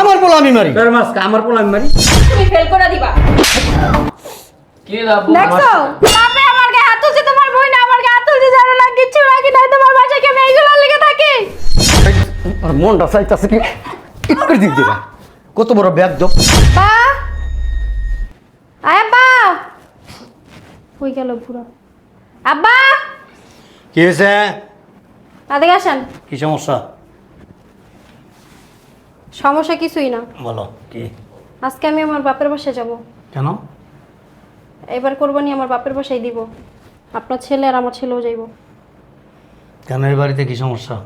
আমার পোলা আমি মারি? আমার পোলা আমি মারি? তুমি ফেল করে দিবা। কি লাভ দেখছ বাপে আমার গায়ে হাত তুলছে তোমার বই না আমার গায়ে হাত তুলছে জানো না কিচ্ছু রাখি নাই তোমার বাসায় কি এইগুলো লেগে থাকি? আর মনটা চাইতেছে কি? ঠিক করে দিক দিবা। কত বড় ব্যাগ দো বা। আয় আব্বা। হই গেল পুরো। আব্বা। কি হয়েছে? আদিকে আসেন? কি সমস্যা? সমস্যা কিছুই না। বলো কি? আজকে আমি আমার বাপের বাসায় যাব। কেন? এবার কোরবানি আমার বাপের বাসায় দিব। আপনার ছেলে আর আমার ছেলেও যাইব। কেন এই বাড়িতে কি সমস্যা?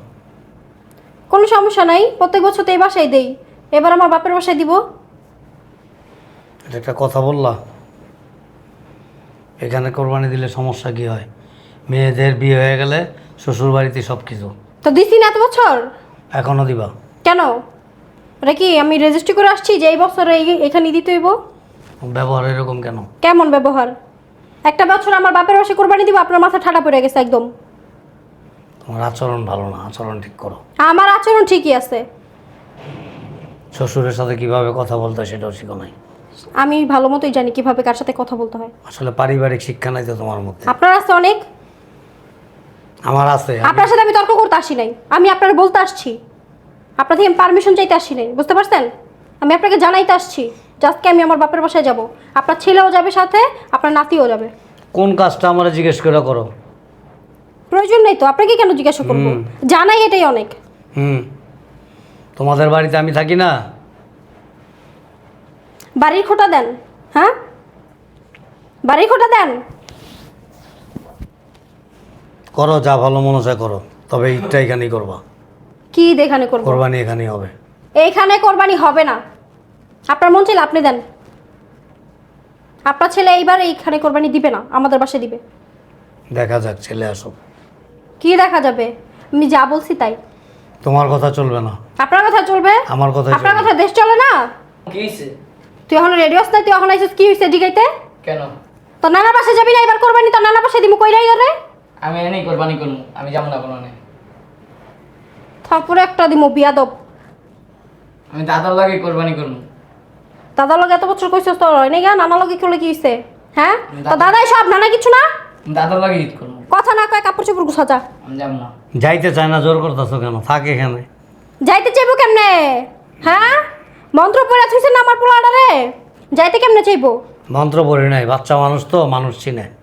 কোনো সমস্যা নাই প্রত্যেক বছর তো এই বাসায় দেই। এবার আমার বাপের বাসায় দিব। এটা একটা কথা বললা। এখানে কোরবানি দিলে সমস্যা কি হয়? মেয়েদের বিয়ে হয়ে গেলে শ্বশুর বাড়িতে সব কিছু তো দিছি না এত বছর? এখনও দিবা। কেন? ওটা কি আমি রেজিস্ট্রি করে আসছি যে এই বছর এই- এখানে দিতে হইব? ব্যবহার এরকম কেন? কেমন ব্যবহার? একটা বছর আমার বাপের বাসায় কোরবানি দিব আপনার মাথা ঠাটা পড়ে গেছে একদম। তোমার আচরণ ভালো না আচরণ ঠিক করো। আমার আচরণ ঠিকই আছে। শ্বশুরের সাথে কীভাবে কথা বলতে হয় সেটাও শিখো নাই। আমি ভালো মতোই জানি কীভাবে কার সাথে কথা বলতে হয়। আসলে পারিবারিক শিক্ষা নাই তো তোমার মধ্যে। আপনার আছে অনেক? আমার আছে আপনার সাথে আমি তর্ক করতে আসি নাই। আমি আপনার বলতে আসছি। আপনার থেকে আমি পারমিশন চাইতে আসি নাই বুঝতে পারছেন? আমি আপনাকে জানাইতে আসছি জাস্টকে আমি আমার বাপের বাসায় যাব। আপনার ছেলেও যাবে সাথে আপনার নাতিও যাবে। কোন কাজটা আমার জিজ্ঞেস করে করো? প্রয়োজন নেই তো আপনাকে কেন জিজ্ঞাসা করব? জানাই এটাই অনেক। হুম। তোমাদের বাড়িতে আমি থাকি না? বাড়ির খোটা দেন হ্যাঁ? বাড়ির খোটা দেন। করো যা ভালো মনে চায় করো তবে ঈদটা এখানেই করবা। কি দেখানে করব? কোরবানি এখানেই হবে। এইখানে কোরবানি হবে না। আপনার মন চাইলে আপনি দেন। আপনার ছেলে এইবার এইখানে কোরবানি দিবে না আমাদের বাসায় দিবে। দেখা যাক ছেলে আসো কি দেখা যাবে? আমি যা বলছি তাই। তোমার কথা চলবে না। আপনার কথা চলবে? আমার কথাই আপনার চলবে। কথা দেশ চলে না? কি হইছে? তুই এখন রেডিওস না তুই এখন আইছিস কি হয়েছে জিগাইতে? কেন? তো নানা বাসায় যাবি না? এবার কোরবানি তো নানা বাসায় দিমু কইরাই ধরে? আমি এনেই কোরবানি করব আমি যাব না কোনো তারপরে একটা দিমু বিয়াদব। আমি দাদার লাগে কোরবানি করব দাদা লগে এত বছর কইছিস তোর হয় নাই গা? নানা লগে করলে কি হইছে? হ্যাঁ? তো দাদা- দাদাই সব নানা কিছু না? দাদার লাগে ঈদ করব কথা না কয় কাপড় চোপড় গুছা যা। আমি যাব না। যাইতে চায় না জোর করতেছো কেন? থাক এখানে। যাইতে চাইব কেমনে? হ্যাঁ? মন্ত্র পড়ে থুইছে না আমার পোলাডারে? যাইতে কেমনে চাইব? মন্ত্র পড়ি নাই বাচ্চা মানুষ তো মানুষ চিনে।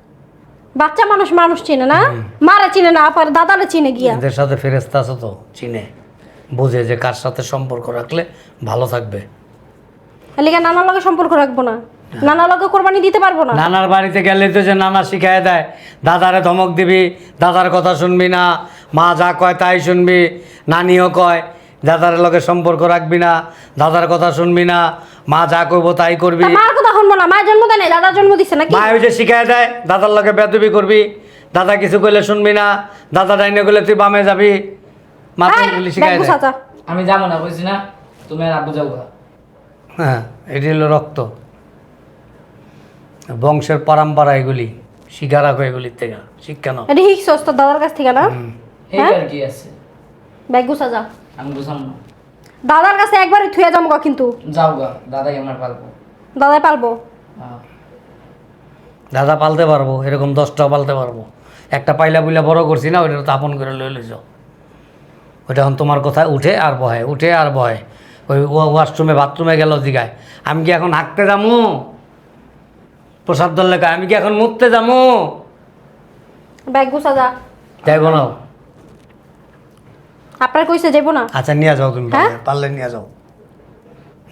বাচ্চা মানুষ মানুষ চিনে না? মারা চিনে না আপার দাদারে চিনে গিয়া। এদের সাথে ফেরেস্তা আছে তো চিনে। বোঝে যে কার সাথে সম্পর্ক রাখলে ভালো থাকবে। এলিগা নানার লগে সম্পর্ক রাখব না। নানার লগে কোরবানি দিতে পারব না? নানার বাড়িতে গেলে তো যে নানা শিখায় দেয় দাদারে ধমক দিবি দাদার কথা শুনবি না মা যা কয় তাই শুনবি নানিও কয় দাদার লগে সম্পর্ক রাখবি না দাদার কথা শুনবি না মা যা করব তাই করবি। মার কথা শুনব না মায়ের জন্ম দেয় নাই দাদার জন্ম দিছে নাকি? মা ওই যে শিখায় দেয় দাদার লগে বেদবি করবি দাদা কিছু করলে শুনবি না দাদা ডাইনে করলে তুই বামে যাবি। মা শিখায় দেয়। আমি যাব না বুঝছি না? তুমি আর আব্বু যাব হ্যাঁ এটি হলো রক্ত। বংশের পরম্পরা এগুলি শিখা রাখো এগুলির থেকে শিক্ষা নাও। এটা দাদার কাছ থেকে না? এই হ্যাঁ? আর কি আছে? ব্যাগ গুছা যা। আমি না। দাদার কাছে একবারই থুয়ে যাব গা কিন্তু। যাও গা দাদাই আমার পালবো। দাদাই পালবো? হ্যাঁ। দাদা পালতে পারব এরকম দশটাও পালতে পারব। একটা পাইলা বুইলা বড় করছি না ওইটা তো আপন করে লই লইছ। ওইটা এখন তোমার কথা উঠে আর বহে উঠে আর বহে। ওই ওয়াশরুমে বাথরুমে গেল দিঘায় আমি কি এখন হাঁকতে যামু? প্রসাদ দল লেখা আমি কি এখন মুততে যামু? ব্যাগ গুছা যা। যাইব না আপনার কইছে যাইবো না? আচ্ছা নিয়ে যাও তুমি হ্যাঁ? পারলে- নিয়ে যাও।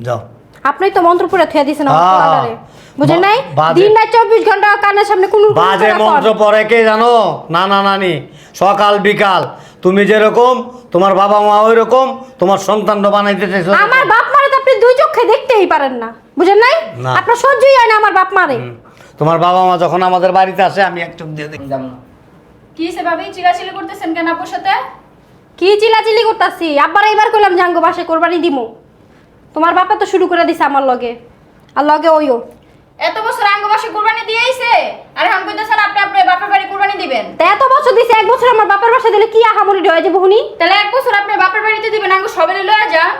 যাও। আপনি তো মন্ত্র পড়ে থুয়ে দিছেন আমার হ্যাঁ। বুঝেন নাই? বাজে- দিন রাত চব্বিশ ঘণ্টা কানের সামনে কোন বাজে মন্ত্র পরে কে জানো? না না নানি। সকাল বিকাল। তুমি যেরকম তোমার বাবা মা ওই রকম তোমার সন্তানটা বানাইতে চাইছো আমার বাপ মারে তো আপনি দুই চোখে দেখতেই পারেন না। বুঝেন নাই? না। আপনার সহ্যই হয় না আমার বাপ মারে। হুম। তোমার বাবা মা যখন আমাদের বাড়িতে আসে আমি এক চোখ দিয়ে দেখি। আমি যাব না কি সে ভাবি? চিলাচিলি করতেছেন কেন আপুর সাথে? কি চিলাচিলি করতাছি? আব্বার এবার কইলাম জাঙ্গো বাসে কোরবানি দিমু। তোমার বাপা তো শুরু করে দিছে আমার লগে। আর লগে ওইও। এত বছর আঙ্গ বাসে কুরবানি দিয়েইছে আর এখন কইতেছেন আপনি আপনার বাপের বাড়ি কুরবানি দিবেন। তা এত বছর দিছে এক বছর আমার বাপের বাসা দিলে কি আহামরি হয়ে যাব হুনি? তাহলে এক বছর আপনার বাপের বাড়িতে দিবেন আঙ্গ সবেলে লয়ে যান।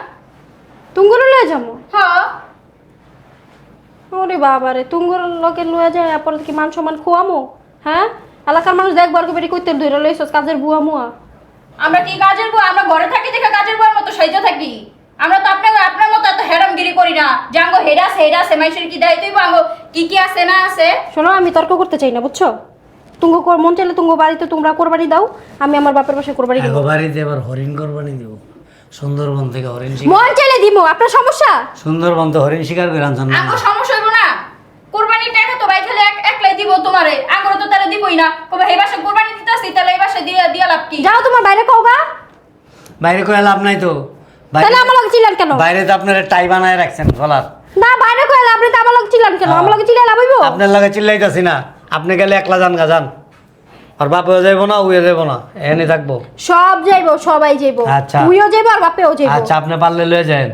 তুঙ্গুর লয়ে যাব? হ। ওরে বাবা রে তুঙ্গুর লোকে লয়ে যায় পরে কি মান সম্মান খোয়ামো? হ্যাঁ? এলাকার মানুষ দেখবার বেরি কইতে ধরে লইছস কাজের বুয়া মুয়া। আমরা কি কাজের বউ? আমরা ঘরে থাকি দেখে কাজের বউর মতো সাইজা থাকি। আমরা তো আপনার আপনার মতো এত হেরামগিরি করি না। যে আঙ্গ হেডা আছে হেডা আছে মাইশের কি দায়িত্ব হইবো আঙ্গ? কি কি আছে না আছে? শোনো আমি তর্ক করতে চাই না বুঝছ? তুঙ্গ কর- মন চাইলে তুঙ্গ বাড়িতে তোমরা কোরবানি দাও আমি আমার বাপের বাসায় কোরবানি দিব। বাড়িতে এবার হরিণ কোরবানি দিব। সুন্দরবন থেকে হরিণ শিকার মন চাইলে দিব আপনার সমস্যা? সুন্দরবন তো হরিণ শিকার করে আনছেন না। আঙ্গ সমস্যা হইব না কোরবানির টাকা তো ভাই খালি এক একলাই দিব তোমারে আঙ্গর তো তারা দিবই না কবে এই বাসে কোরবানি দিতেছি তাহলে এই বাসে দিয়ে দিয়া লাভ কি? যাও তোমার বাইরে কওগা বাইরে করে লাভ নাই তো। তাহলে আমার লগে চিল্লান কেন? বাইরে তো আপনার টাই বানায় রাখছেন গলার না বাইরে কইলে আপনি তো আমার লগে চিল্লান কেন? আমার লগে চিল্লাই লাভ হইবো? আপনার লাগে চিল্লাইতাছি না। আপনি গেলে একলা যান গা যান। আর বাপেও যাইবো না উইও যাইবো না। এনে থাকব। সব যাইবো সবাই যাইবো। আচ্ছা। তুইও যাইবো আর বাপেও যাইবো। আচ্ছা আপনি পারলে লয়ে যান।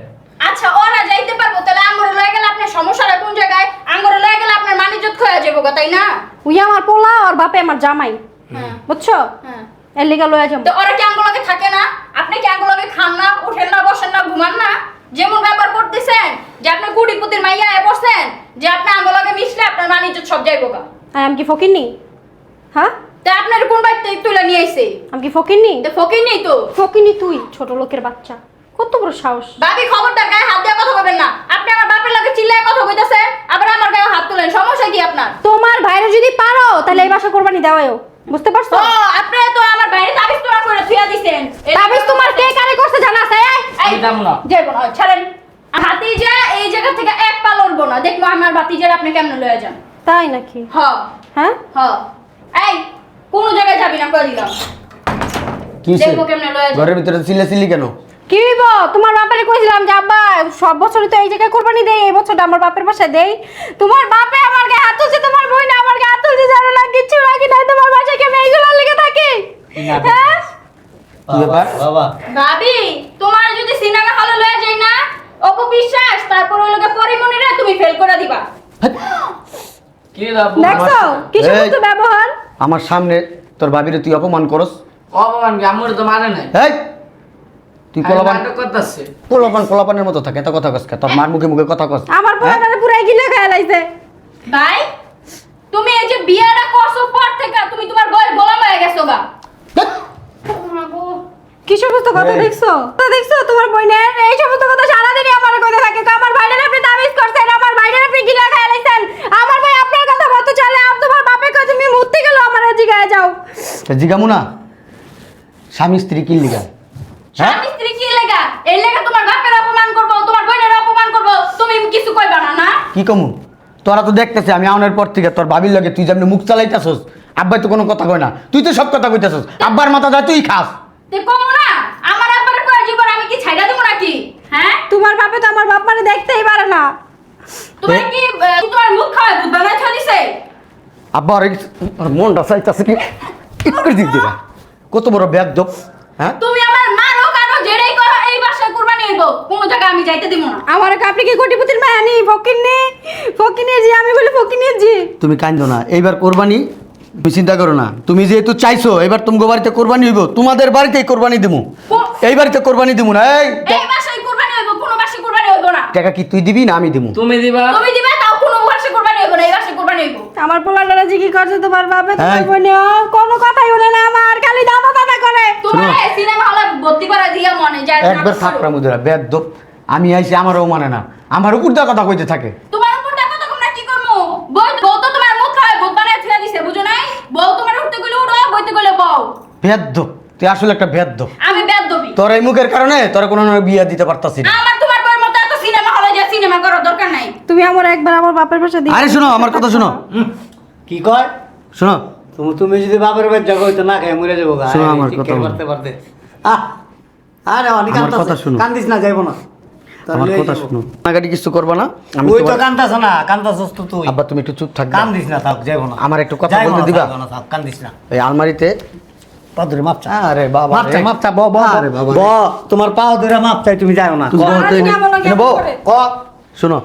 আচ্ছা ওরা যাইতে পারব তাহলে আঙ্গরে লয়ে গেলে আপনার সমস্যাটা কোন জায়গায়? আঙ্গরে লয়ে গেলে আপনার মানিজ্জত খয়া যাব গো, তাই না? উই আমার পোলা আর বাপে আমার জামাই। হ্যাঁ। বুঝছ? হ্যাঁ। এর লিগা লয়ে যাব। তো ওরা কি আঙ্গুলকে থাকে না? আপনি কি আঙ্গুলকে খান না উঠেন না বসেন না ঘুমান না? যেমন ব্যাপার করতেছেন যে আপনি কুড়িপুতির মাইয়া এ বসেন যে আপনি আঙ্গুলকে মিশলে আপনার মানিজ্য সব যাইবো গা। হ্যাঁ আমি কি ফকিরনি? হ্যাঁ? তা আপনার কোন বাড়িতে তুলে নিয়ে আইছে? আমি কি ফকিরনি? তো ফকির নেই তো। ফকিরনি তুই ছোট লোকের বাচ্চা। কত বড় সাহস। বাবি খবরদার গায়ে হাত দিয়ে কথা বলবেন না। আপনি আমার বাপের লাগে চিল্লায় কথা কইতাছেন আবার আমার গায়ে হাত তুলেন। সমস্যা কি আপনার? তোমার ভাইরে যদি পারো তাহলে এই বাসা কোরবানি দেওয়াও বুঝতে পারছ? ও আপনি তো আমার বাইরে তাবিজ তোরা করে ছিয়া দিছেন। তাবিজ তোমার কে কারে করছে জানা আছে? এই? দাম না যাব না। ছাড়েন। হাতিজা এই জায়গা থেকে এক পা লড়বো না। দেখব আমার ভাতিজার আপনি কেমন লয়ে যান। তাই নাকি? হ। হ্যাঁ? হ। এই কোন জায়গায় যাবি না কই দিলাম। কি? দেখব কেমনে লয়ে যায়। ঘরের ভিতরে চিল্লা চিল্লি কেন? কি হইব তোমার বাপের কইছিলাম যে আব্বা সব বছরই তো এই জায়গায় কোরবানি দেই এই বছরটা আমার বাপের বাসায় দেই। তোমার বাপে আমার গায়ে হাত তুলছে তোমার বই না আমার গায়ে হাত তুলছে জানো না কিচ্ছু রাখি নাই তোমার বাসায় কি আমি লেগে থাকি? হ্যাঁ? বাবা ভাবি তোমার যদি সিনেমা হলে লয়ে যাই না অপু বিশ্বাস তারপর ওই লোকে পরিমণিরে তুমি ফেল করে দিবা। কি লাভ দেখছ? কি সমস্ত ব্যবহার? আমার সামনে তোর ভাবিরে তুই অপমান করস। অপমান কি? আমার তো মারে নাই। এই তুই পোলাপান পোলাপান পোলাপানের মতো থাকে এত কথা কস কে? তোর মার মুখে মুখে কথা কস। আমার পুরাই গিলে ভাই তুমি এই যে বিয়েটা করছ পর থেকে তুমি তোমার গোলাম হয়ে গেছো গা। কি সমস্ত কথা দেখছ? তো দেখছ তোমার বোনের এই সমস্ত কথা আমার থাকে। তো আমার ভাইদের আপনি তাবিজ করছেন আমার আপনি গিলা আমার ভাই আপনার কথা মতো চলে আপ তোমার তুমি মরতে গেল আমার জিগায় যাও। তা জিগামু না। স্বামী স্ত্রী কি লিগা হ্যাঁ স্বামী স্ত্রী কি লেগা এই লেগা তোমার বাপের অপমান করব তোমার বোনের অপমান করব তুমি কিছু কইবা না না? কি কমু? তোরা তো দেখতেছে আমি আউনের পর থেকে তোর ভাবির লগে তুই যেমনি মুখ চালাইতাছস আব্বাই তো কোনো কথা কয় না। তুই তো সব কথা কইতাছস আব্বার মাথা যায় তুই খাস। তে কমু না আমার আব্বার কয় জীবন আমি কি ছাইড়া দেবো নাকি? হ্যাঁ? তোমার বাপে তো আমার বাপ মানে দেখতেই পারে না। তোমার কি তোমার মুখ বানাই থা দিছে? আব্বা আর মনটা চাইতাছে কি? কি করে দিক কত বড় ব্যাগ হ্যাঁ? তুমি আমার মারো কারও যেটাই করো এই কোনো জায়গায় আমি যাইতে দিব না। আমার আপনি কি কোটিপতির মায়া নি ফকিরনি ফকিনের জি আমি বলি ফকিনের জি। তুমি কান্দো না। এইবার কোরবানি তুমি চিন্তা করো না। তুমি যেহেতু চাইছো এবার তুমি বাড়িতে কোরবানি হইব তোমাদের বাড়িতেই কোরবানি দিমু। এই বাড়িতে কোরবানি দিমু না এই এই বাসায় কুরবানি হইব কোনো বাসায় কুরবানি হইব না। টাকা কি তুই দিবি না আমি দিমু? তুমি দিবা। তুমি দিবে তাও কোনো বাসায় কুরবানি হইব না এই বাসায় কুরবানি হইব আমার পোলাটারা জি কি করছে তোমার বাপে তোমার এই। বোনে কোনো কথাই বলে না আমার খালি দাদা দাদা করে। তোমার সিনেমা হলে ভর্তি করা দিয়া মনে যায় একবার থাকরা মুদিরা দোপ আমি আইছি আমারও মানে না। আমার উপর দিয়ে কথা কইতে থাকে। তোমার উপর দেখো তো তোমরা কি করমু? বই বউ তো তোমার মুখ খায় ভূত বানায় থুয়া দিছে বুঝো নাই? বউ তোমার উঠতে গেলে উঠো বইতে গেলে বউ। দোপ তুই আসলে একটা ভেদ আমি বেদ দবি তোর এই মুখের কারণে তোর কোনো বিয়া দিতে পারতাছি না আমার তোমার বউয়ের মতো এত সিনেমা হলে যে সিনেমা করার দরকার নাই তুমি আমার একবার আমার বাপের পাশে দিও আরে শোনো আমার কথা শোনো। কি কয়? শোনো। তুমি তুমি যদি বাপের বাড়ি যাগো তো না খাই মরে যাব গা। শোনো আমার কথা। করতে করতে আহ! আরে অনেক কথা শোনো। কান্দিস না যাইবো না। আমার কথা। শোনো। কিছু করবা না? আমি ওই তো কান্দাছ না কান্দাছস তো তুই। আব্বা তুমি একটু চুপ থাকবে। কান্দিস না থাক যাইবো না। আমার একটু কথা বলতে দিবা? না, থাক, কান্দিস না। এই আলমারিতে পা ধরে মাপ চা। আরে বাবা মাপ রে। চা মাপ চা ব ব আরে বাবা ব তোমার পাও ধরে মাপ চাই তুমি যাও না। ক। শোনো।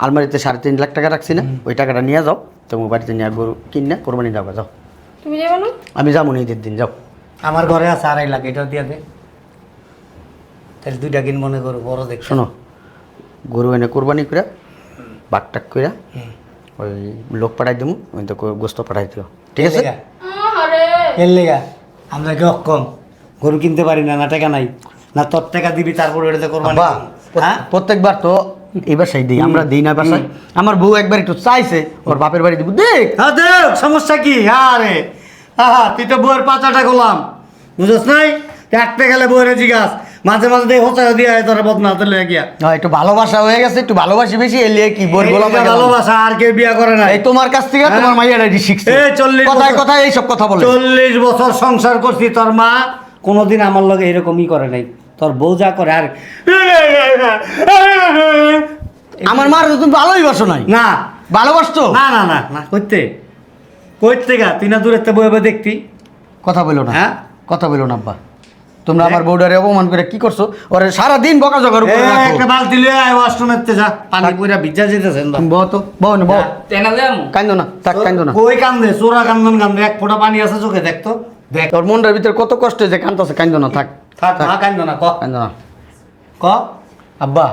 আলমারিতে সাড়ে তিন লাখ টাকা রাখছি না ওই টাকাটা নিয়ে যাও তোমার বাড়িতে নিয়ে গরু কিনে কোরবানি যাও যাও। তুমি যাবে না? আমি যাব না ঈদের দিন যাও। আমার ঘরে আছে আড়াই লাখ এটাও দিয়ে দে। তাহলে দুইটা কিন মনে করো বড় দেখ শোনো গরু এনে কোরবানি করে বাটটাক করে ওই লোক পাঠাই দেবো ওই তো গোস্ত পাঠাই দিও। ঠিক আছে? আরে এর লেগা? আমরা কি অক্ষম। গরু কিনতে পারি না না টাকা নাই। না তোর টাকা দিবি তারপর কোরবানি আব্বা, করব। প্রত্যেকবার তো এই বাসায় দিই আমরা দিই না বাসায়। আমার বউ একবার একটু চাইছে ওর বাপের বাড়ি দিব দেখ হ্যাঁ দেখ সমস্যা কি? হ্যাঁ রে। আহা তুই তো বইয়ের পাতাটা গোলাম। বুঝছ নাই? একটা গেলে বইয়ের জিগাস মাঝে মাঝে দেখ হোসা দিয়ে আয় তোরা বদনা হাতে লয়ে গিয়া হ্যাঁ, একটু ভালোবাসা হয়ে গেছে একটু ভালোবাসি বেশি এলিয়ে কি গোলাম এইটা ভালোবাসা আর কেউ বিয়া করে না এই তোমার কাছ থেকে তোমার হ্যাঁ? মাইয়াটা শিখছে। এই চল্লিশ কথায় বছর- কথায় এইসব কথা বলে। চল্লিশ বছর সংসার করছি তোর মা কোনোদিন আমার লগে এরকমই করে নাই। তোর বউ যা করে আর আমার মার তো তুমি ভালোই বাসো নাই? না। ভালোবাসতো? না না না না। করতে করতে গা তুই না দূরের বই বই দেখতি। কথা বলো না। হ্যাঁ? কথা বলো না আব্বা। তোমরা আমার বউডারে অপমান করে কি করছ? ওরে সারা দিন বকা জগার উপরে রাখো। একটা বালতি লিয়ে আয় ওয়াশরুমের তে যা। পানি পুরা ভিজা যেতেছেন বউ তো বউ না বউ তেনা যাব কান্দো না থাক কান্দো না। কই কান্দে? চোরা কান্দন কান্দে। এক ফোঁটা পানি আছে চোখে দেখতো দেখ। তোর মনটার ভিতরে কত কষ্ট যে কান্দছে কান্দো না থাক। থাক মা কান্দ না ক। কান্দো না। ক? আব্বা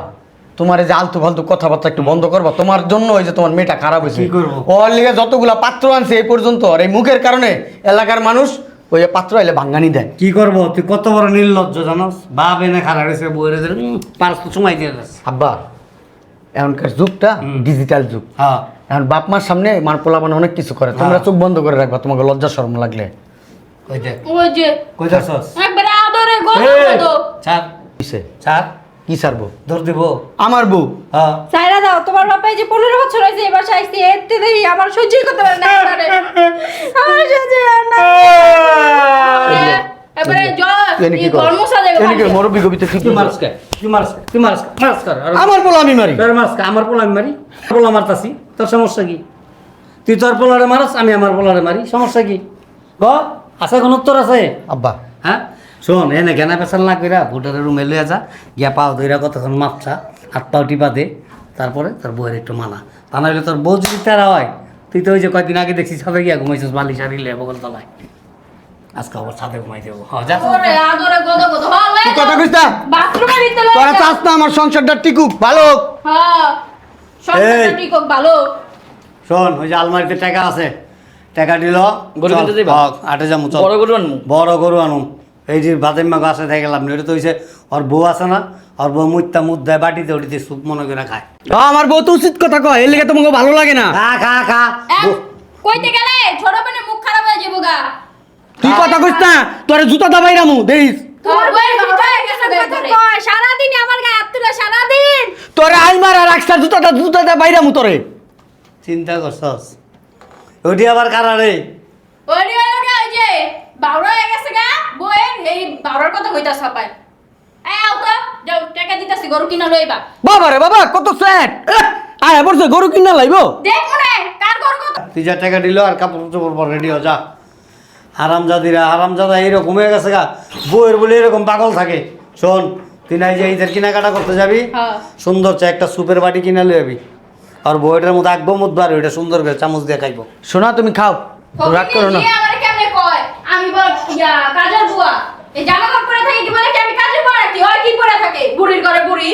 তোমার এই যে আলতু ফালতু কথাবার্তা একটু বন্ধ করবা তোমার জন্য ওই যে তোমার মেয়েটা খারাপ হয়েছে। কি করব? ওর লিগে যতগুলা পাত্র আনছে এই পর্যন্ত আর এই মুখের কারণে এলাকার মানুষ ওই যে পাত্র এলে ভাঙ্গানি দেয়। কি করব? তুই কত বড় নির্লজ্জ জানোস? বাপ এনে খারাপ হয়েছে বইরে পারস তো সময় দিয়ে আব্বা এখনকার যুগটা ডিজিটাল যুগ। হ্যাঁ। এখন বাপ মার সামনে মার পোলা মানে অনেক কিছু করে। তোমরা হ্যাঁ। চোখ বন্ধ করে রাখবা তোমাকে লজ্জা শরম লাগলে। কই দেখ? ওই যে কই দেখছস ছাড় কিসে? ছাড় কি দিব। আমার বউ? হ্যাঁ। সাইরা দাও তোমার বাবা এই যে বছর এতে দেই আমার করতে পারে না। আমার সহ্য না। এবারে এই কি কে কে কর। আমার পোলা আমি মারি। তোর আমার পোলা আমি মারি। পোলা মারতাছি। তোর সমস্যা কি? তুই তোর পোলারে মারস আমি আমার পোলারে মারি। সমস্যা কি? ক? আছে কোন উত্তর আছে? আব্বা। হ্যাঁ? শোন এনে গেনা পেশাল না কইরা ভোটারের রুমে লইয়া যা গিয়া পাও ধইরা কতক্ষণ মাপছা হাত পাও টিপা দে তারপরে তোর বউয়ের একটু মানা তা নাহলে তোর বউ যদি তারা হয় তুই তো ওই যে কয়েকদিন আগে দেখছিস ছাদে গিয়া ঘুমাইছিস বালি সারি লে বগল তলায়। আজকে আবার ছাদে ঘুমাই দেবো। কথা কইস না? তোরা চাস না আমার সংসারটা টিকুক ভালো। হ্যাঁ ভালো শোন ওই যে আলমারিতে টাকা আছে টাকা দিল গরু কিনতে যাইবা? আটে যাব চল। বড় গরু আনব? বড় গরু আনুম। এই যে বাদাম মা আছে থেকে গেলাম এটা তো হইছে ওর বউ আছে না ওর বউ মুত্তা মুদ দেয় বাটিতে উঠিতে সুপ মনে করে খায়। আ, আমার বউ তো উচিত কথা কয় এর লিগে তোমাকে ভালো লাগে না। খা খা খা। কইতে গেলে ছোট বোনে মুখ খারাপ হয়ে যাব গা। তুই কথা কইস না তোরে জুতা দাবাই রামু দেখিস। তোর বউয়ের গেছে কথা। কয়, সারাদিন আমার গায়ে হাত তুলে সারাদিন। তোরে আইমার আর একসার জুতাটা জুতাটা বাইরামু তোরে। চিন্তা করছস। ওটি আবার কারা রে? রে ওই যে বাউরা হয়ে গেছে গা? এই বাউরার কথা সাপায় এই আও তো যাও টাকা দিতাছি গরু কিনা লইবা বাবা রে বাবা কত সেট আয় বলছে গরু কিনা লাইব। দেখ মনে কার গরু কত? তুই যা টাকা দিল আর কাপড় চোপড় পর রেডি হ যা। হারামজাদিরা হারামজাদা এইরকম হয়ে গেছে গা। বউয়ের বলে এরকম পাগল থাকে। শোন তুই নাই যে ঈদের কেনাকাটা করতে যাবি হ্যাঁ। সুন্দর চা একটা সুপের বাটি কিনে লই যাবি আর বউটার মধ্যে আঁকবো মুদবার ওইটা সুন্দর করে চামচ দিয়ে খাইবো। শোনা তুমি খাও। রাগ করো না। কেমনে কয়? আমি বল, ইয়া বুয়া। এই জামা কাপড় পরে থাকে কি বলে? কি আমি কাজের বুয়া নাকি হয় কি পরে থাকে? বুড়ির ঘরে বুড়ি।